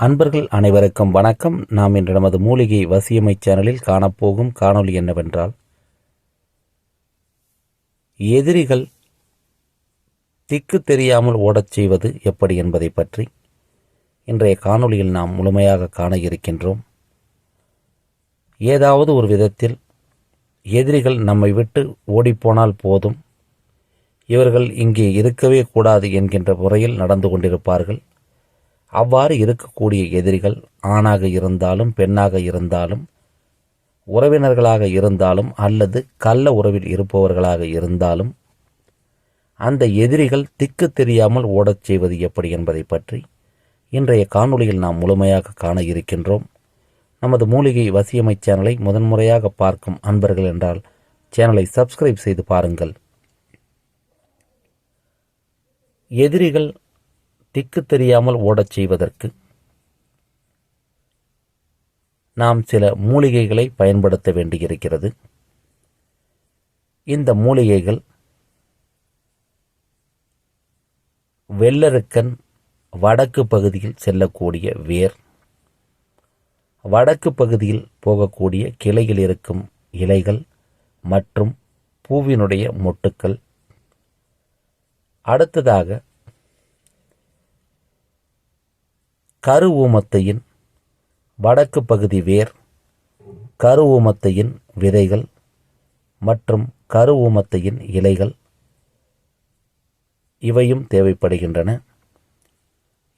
அன்பர்கள் அனைவருக்கும் வணக்கம். நாம் இன்று நமது மூலிகை வசியமை சேனலில் காணப்போகும் காணொளி என்னவென்றால் எதிரிகள் திக்கு தெரியாமல் ஓடச் செய்வது எப்படி என்பதை பற்றி இன்றைய காணொளியில் நாம் முழுமையாக காண இருக்கின்றோம். ஏதாவது ஒரு விதத்தில் எதிரிகள் நம்மை விட்டு ஓடிப்போனால் போதும். இவர்கள் இங்கே இருக்கவே கூடாது என்கின்ற முறையில் நடந்து கொண்டிருப்பார்கள். அவ்வாறு இருக்கக்கூடிய எதிரிகள் ஆணாக இருந்தாலும் பெண்ணாக இருந்தாலும் உறவினர்களாக இருந்தாலும் அல்லது கள்ள உறவில் இருப்பவர்களாக இருந்தாலும் அந்த எதிரிகள் திக்கு தெரியாமல் ஓடச் செய்வது எப்படி என்பதை பற்றி இன்றைய காணொளியில் நாம் முழுமையாக காண இருக்கின்றோம். நமது மூலிகை வசியமை சேனலை முதன்முறையாக பார்க்கும் அன்பர்கள் என்றால் சேனலை சப்ஸ்கிரைப் செய்து பாருங்கள். எதிரிகள் திக்கு தெரியாமல் ஓடச் செய்வதற்கு நாம் சில மூலிகைகளை பயன்படுத்த வேண்டியிருக்கிறது. இந்த மூலிகைகள் வெள்ளருக்கன் வடக்கு பகுதியில் செல்லக்கூடிய வேர் வடக்கு பகுதியில் போகக்கூடிய கிளையில் இருக்கும் இலைகள் மற்றும் பூவினுடைய மொட்டுக்கள். அடுத்ததாக கரு ஊமத்தையின் வடக்கு பகுதி வேர் கரு ஊமத்தையின் விதைகள் மற்றும் கரு ஊமத்தையின் இலைகள் இவையும் தேவைப்படுகின்றன.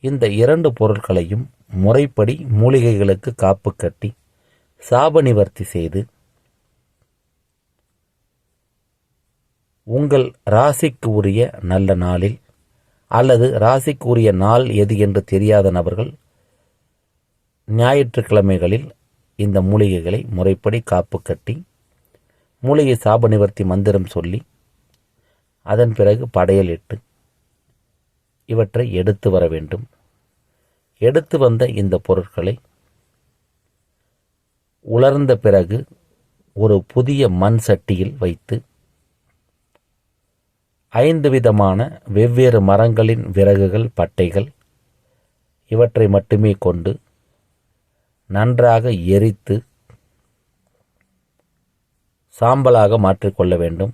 இந்த இரண்டு பொருட்களையும் முறைப்படி மூலிகைகளுக்கு காப்பு கட்டி சாப நிவர்த்தி செய்து உங்கள் ராசிக்கு உரிய நல்ல நாளில் அல்லது ராசிக்குரிய நாள் எது என்று தெரியாத நபர்கள் ஞாயிற்றுக்கிழமைகளில் இந்த மூலிகைகளை முறைப்படி காப்பு கட்டி மூலிகை சாப நிவர்த்தி மந்திரம் சொல்லி அதன் பிறகு படையலிட்டு இவற்றை எடுத்து வர வேண்டும். எடுத்து வந்த இந்த பொருட்களை உலர்ந்த பிறகு ஒரு புதிய மண் சட்டியில் வைத்து ஐந்து விதமான வெவ்வேறு மரங்களின் விறகுகள் பட்டைகள் இவற்றை மட்டுமே கொண்டு நன்றாக எரித்து சாம்பலாக மாற்றிக்கொள்ள வேண்டும்.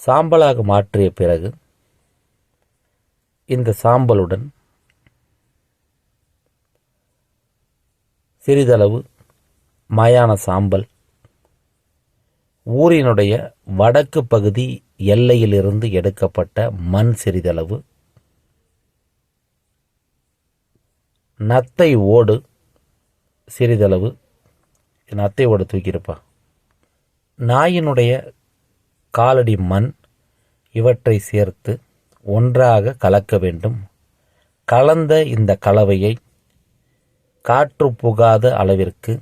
சாம்பலாக மாற்றிய பிறகு இந்த சாம்பலுடன் சிறிதளவு மயான சாம்பல் ஊரினுடைய வடக்கு பகுதி எல்லையிலிருந்து எடுக்கப்பட்ட மண் சிறிதளவு. நத்தை ஓடு சிறிதளவு. நத்தை ஓடு தூக்கியிருப்பா. நாயினுடைய காலடி மண் இவற்றை சேர்த்து ஒன்றாக கலக்க வேண்டும். கலந்த இந்த கலவையை காற்று புகாத அளவிற்கு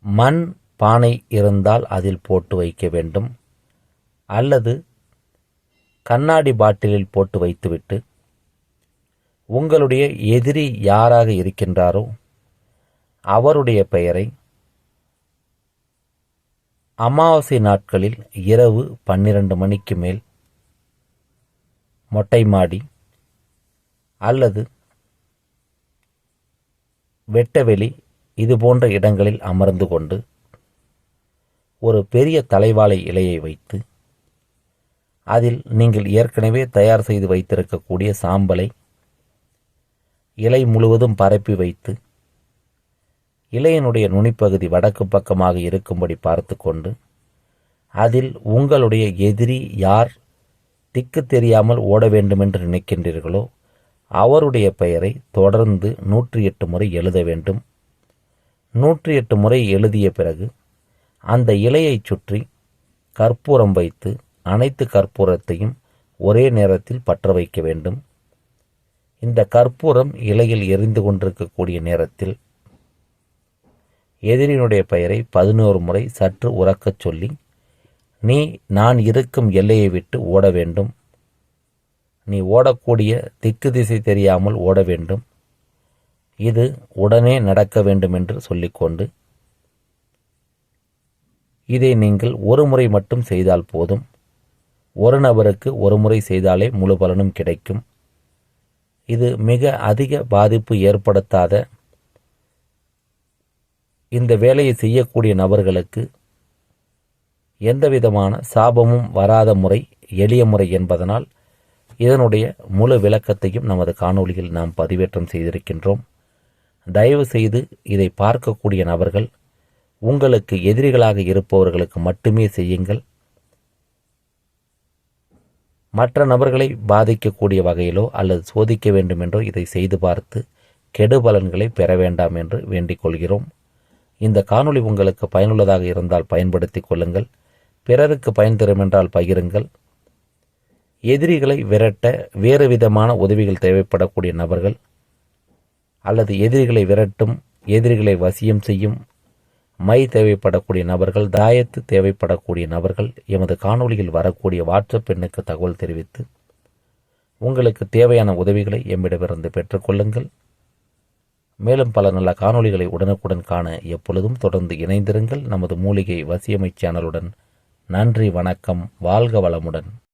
மண் பானை இருந்தால் அதில் போட்டு வைக்க வேண்டும். அல்லது கண்ணாடி பாட்டிலில் போட்டு வைத்துவிட்டு உங்களுடைய எதிரி யாராக இருக்கின்றாரோ அவருடைய பெயரை அமாவாசை நாட்களில் இரவு பன்னிரண்டு மணிக்கு மேல் மொட்டை மாடி அல்லது வெட்டவெளி இது போன்ற இடங்களில் அமர்ந்து கொண்டு ஒரு பெரிய தலைவாழை இலையை வைத்து அதில் நீங்கள் ஏற்கனவே தயார் செய்து வைத்திருக்கக்கூடிய சாம்பலை இலை முழுவதும் பரப்பி வைத்து இலையினுடைய நுனிப்பகுதி வடக்கு பக்கமாக இருக்கும்படி பார்த்து கொண்டு அதில் உங்களுடைய எதிரி யார் திக்கு தெரியாமல் ஓட வேண்டுமென்று நினைக்கின்றீர்களோ அவருடைய பெயரை தொடர்ந்து நூற்றி எட்டு முறை எழுத வேண்டும். நூற்றி எட்டு முறை எழுதிய பிறகு அந்த இலையைச் சுற்றி கற்பூரம் வைத்து அனைத்து கற்பூரத்தையும் ஒரே நேரத்தில் பற்ற வைக்க வேண்டும். இந்த கற்பூரம் இலையில் எரிந்து கொண்டிருக்கக்கூடிய நேரத்தில் எதிரினுடைய பெயரை பதினோரு முறை சற்று உறக்கச் சொல்லி நீ நான் இருக்கும் எல்லையை விட்டு ஓட வேண்டும். நீ ஓடக்கூடிய திக்கு திசை தெரியாமல் ஓட வேண்டும். இது உடனே நடக்க வேண்டும் என்று சொல்லிக்கொண்டு இதை நீங்கள் ஒரு முறை மட்டும் செய்தால் போதும். ஒரு நபருக்கு ஒரு முறை செய்தாலே முழு பலனும் கிடைக்கும். இது மிக அதிக பாதிப்பு ஏற்படுத்தாத இந்த வேலையை செய்யக்கூடிய நபர்களுக்கு எந்தவிதமான சாபமும் வராத முறை எளிய முறை என்பதனால் இதனுடைய முழு விளக்கத்தையும் நமது காணொளியில் நாம் பதிவேற்றம் செய்திருக்கின்றோம். தயவு செய்து இதை பார்க்கக்கூடிய நபர்கள் உங்களுக்கு எதிரிகளாக இருப்பவர்களுக்கு மட்டுமே செய்யுங்கள். மற்ற நபர்களை பாதிக்கக்கூடிய வகையிலோ அல்லது சோதிக்க வேண்டுமென்றோ இதை செய்து பார்த்து கெடு பலன்களை பெற வேண்டாம் என்று வேண்டிக் கொள்கிறோம். இந்த காணொளி உங்களுக்கு பயனுள்ளதாக இருந்தால் பயன்படுத்தி கொள்ளுங்கள். பிறருக்கு பயன் தரும் என்றால் பகிருங்கள். எதிரிகளை விரட்ட வேறு விதமான உதவிகள் தேவைப்படக்கூடிய நபர்கள் அல்லது எதிரிகளை விரட்டும் எதிரிகளை வசியம் செய்யும் மை தேவைப்படக்கூடிய நபர்கள் தாயத்து தேவைப்படக்கூடிய நபர்கள் எமது காணொளியில் வரக்கூடிய வாட்ஸ்அப் எண்ணுக்கு தகவல் தெரிவித்து உங்களுக்கு தேவையான உதவிகளை எம்மிடமிருந்து பெற்றுக்கொள்ளுங்கள் மேலும் பல நல்ல காணொளிகளை உடனுக்குடன் காண எப்பொழுதும் தொடர்ந்து இணைந்திருங்கள். நமது மூலிகை வசியமை சேனலுடன் நன்றி வணக்கம் வாழ்க வளமுடன்.